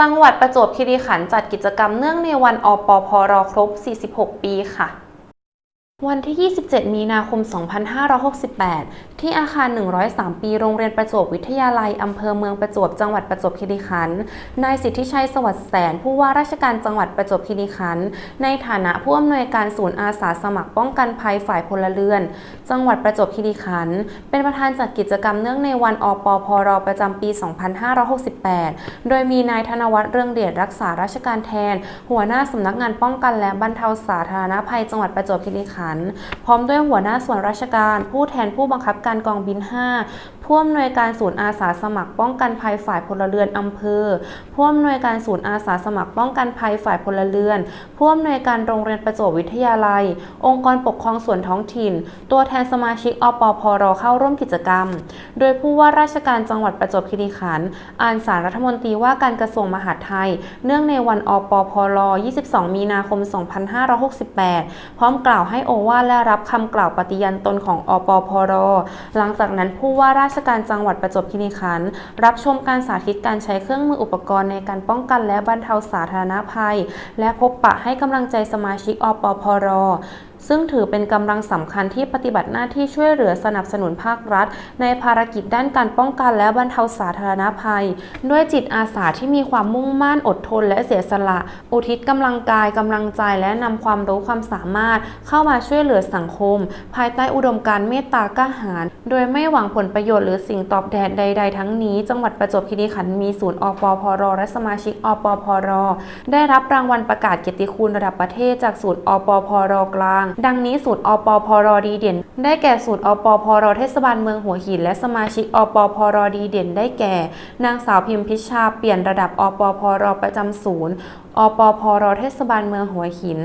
จังหวัดประจวบคีรีขันธ์จัดกิจกรรมเนื่องในวันอปพรครบ 46 ปีค่ะ วันที่ 27 มีนาคม 2568ที่อาคาร 103 ปีโรงเรียนประจวบวิทยาลัย อำเภอเมืองประจวบ จังหวัดประจวบคีรีขันธ์ นายสิทธิชัยสวัสดิ์แสน ผู้ว่าราชการจังหวัดประจวบคีรีขันธ์ ในฐานะผู้อำนวยการศูนย์อาสาสมัครป้องกันภัยฝ่ายพลเรือน จังหวัดประจวบคีรีขันธ์ เป็นประธานจัดกิจกรรมเนื่องในวันอปพรประจำปี 2568 โดยมีนายธนวัฒน์เรื่องเดชรักษาราชการแทน หัวหน้าสำนักงานป้องกันและบรรเทาสาธารณภัยจังหวัดประจวบคีรีขันธ์ พร้อมด้วยหัวหน้าส่วนราชการ ผู้แทนผู้บังคับการกองบิน 5 ผู้อำนวยการศูนย์อาสาสมัครป้องกันภัยฝ่ายพลเรือนอำเภอ ผู้อำนวยการศูนย์อาสาสมัครป้องกันภัยฝ่ายพลเรือน ผู้อำนวยการโรงเรียนประจวบวิทยาลัย องค์กรปกครองส่วนท้องถิ่น ตัวแทนสมาชิกอปพรเข้าร่วมกิจกรรม โดยผู้ว่าราชการจังหวัดประจวบคีรีขันธ์อ่านสารรัฐมนตรีว่าการกระทรวงมหาดไทย เนื่องในวันอปพร22 มีนาคม 2568 พร้อมกล่าวให้โอวาและรับคำกล่าวปฏิญาณตนของอปพรหลังจากนั้นผู้ว่าราชการจังหวัดประจวบคีรีขันธ์รับชมการสาธิตการใช้เครื่องมืออุปกรณ์ในการป้องกันและบรรเทาสาธารณภัย และพบปะให้กำลังใจสมาชิกอปพรซึ่งถือเป็นกำลังสำคัญที่ปฏิบัติหน้าที่ช่วยเหลือสนับสนุนภาครัฐ ในภารกิจด้านการป้องกันและบรรเทาสาธารณภัย ด้วยจิตอาสาที่มีความมุ่งมั่นอดทนและเสียสละ อุทิศกำลังกายกำลังใจและนำความรู้ความสามารถ เข้ามาช่วยเหลือสังคม ภายใต้อุดมการเมตตาก้าหาญโดยไม่หวังผลประโยชน์หรือสิ่งตอบแทนใด ๆ ทั้งนี้ จังหวัดประจวบคีรีขันธ์มีศูนย์อปพรและสมาชิกอปพรได้รับรางวัลประกาศเกียรติคุณระดับประเทศจากศูนย์อปพรกลางดังนี้สูตรอปพรดีเด่น ได้แก่สูตรอปพรเทศบาลเมืองหัวหิน และสมาชิกอปพรดีเด่น ได้แก่ นางสาวพิมพิชาเปลี่ยนระดับอปพรประจำศูนย์อปพรเทศบาลเมืองหัวหิน